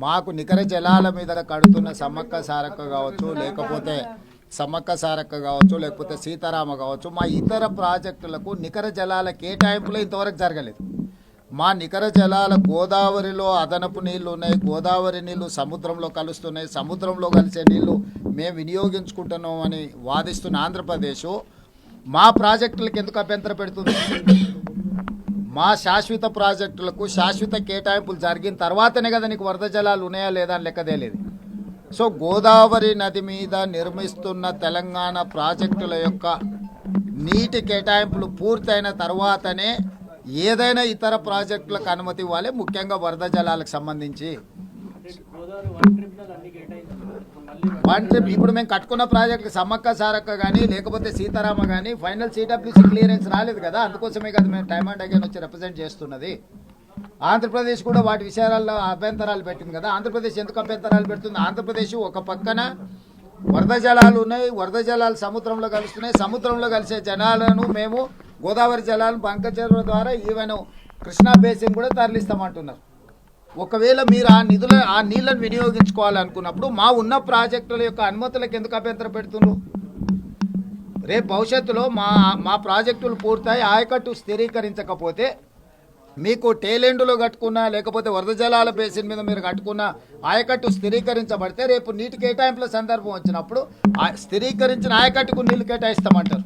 మాకు నికర జలాల మీద కడుతున్న సమ్మక్క సారక్క కావచ్చు లేకపోతే సమ్మక్క సారక్క కావచ్చు లేకపోతే సీతారామ కావచ్చు మా ఇతర ప్రాజెక్టులకు నికర జలాల కేటాయింపులు ఇంతవరకు జరగలేదు. మా నికర జలాల గోదావరిలో అదనపు నీళ్ళు ఉన్నాయి గోదావరి నీళ్ళు సముద్రంలో కలుస్తున్నాయి సముద్రంలో కలిసే నీళ్ళు మేము వినియోగించుకుంటున్నాం అని వాదిస్తున్న ఆంధ్రప్రదేశ్. మా ప్రాజెక్టులకు ఎందుకు అభ్యంతర పెడుతుంది? మా శాశ్వత ప్రాజెక్టులకు శాశ్వత కేటాయింపులు జరిగిన తర్వాతనే కదా నీకు వరద జలాలు ఉన్నాయా లేదా అని లెక్కదేలేదు సో గోదావరి నది మీద నిర్మిస్తున్న తెలంగాణ ప్రాజెక్టుల యొక్క నీటి కేటాయింపులు పూర్తయిన తర్వాతనే ఏదైనా ఇతర ప్రాజెక్టులకు అనుమతి ఇవ్వాలి ముఖ్యంగా వరద జలాలకు సంబంధించి. వన్ ట్రిప్ ఇప్పుడు మేము కట్టుకున్న ప్రాజెక్టులు సమ్మక్క సారక్క కానీ లేకపోతే సీతారామ కానీ ఫైనల్ సిడబ్ల్యూసీ క్లియరెన్స్ రాలేదు కదా అందుకోసమే కదా మేము టైమ్ అండ్ అగైన్ వచ్చి రిప్రజెంట్ చేస్తున్నది. ఆంధ్రప్రదేశ్ కూడా వాటి విషయాలలో అభ్యంతరాలు పెట్టింది కదా ఆంధ్రప్రదేశ్ ఎందుకు అభ్యంతరాలు పెడుతుంది? ఆంధ్రప్రదేశ్ ఒక పక్కన వరద జలాలు ఉన్నాయి వరద జలాలు సముద్రంలో కలుస్తున్నాయి సముద్రంలో కలిసే జనాలను మేము గోదావరి జలాలను బంకచెరువు ద్వారా ఈవెన్ కృష్ణా బేసిన్ కూడా తరలిస్తామంటున్నారు. ఒకవేళ మీరు ఆ నిధుల ఆ నీళ్ళను వినియోగించుకోవాలనుకున్నప్పుడు మా ఉన్న ప్రాజెక్టుల యొక్క అనుమతులకు ఎందుకు అభ్యంతరం పెడుతున్నారు రేపు భవిష్యత్తులో మా మా ప్రాజెక్టులు పూర్తయి ఆయకట్టు స్థిరీకరించకపోతే మీకు టేలెండులో కట్టుకున్న లేకపోతే వరద జలాల బేసిన్ మీద మీరు కట్టుకున్న ఆయకట్టు స్థిరీకరించబడితే రేపు నీటి కేటాయింపుల సందర్భం వచ్చినప్పుడు ఆ స్థిరీకరించిన ఆయకట్టుకు నీళ్ళు కేటాయిస్తామంటారు.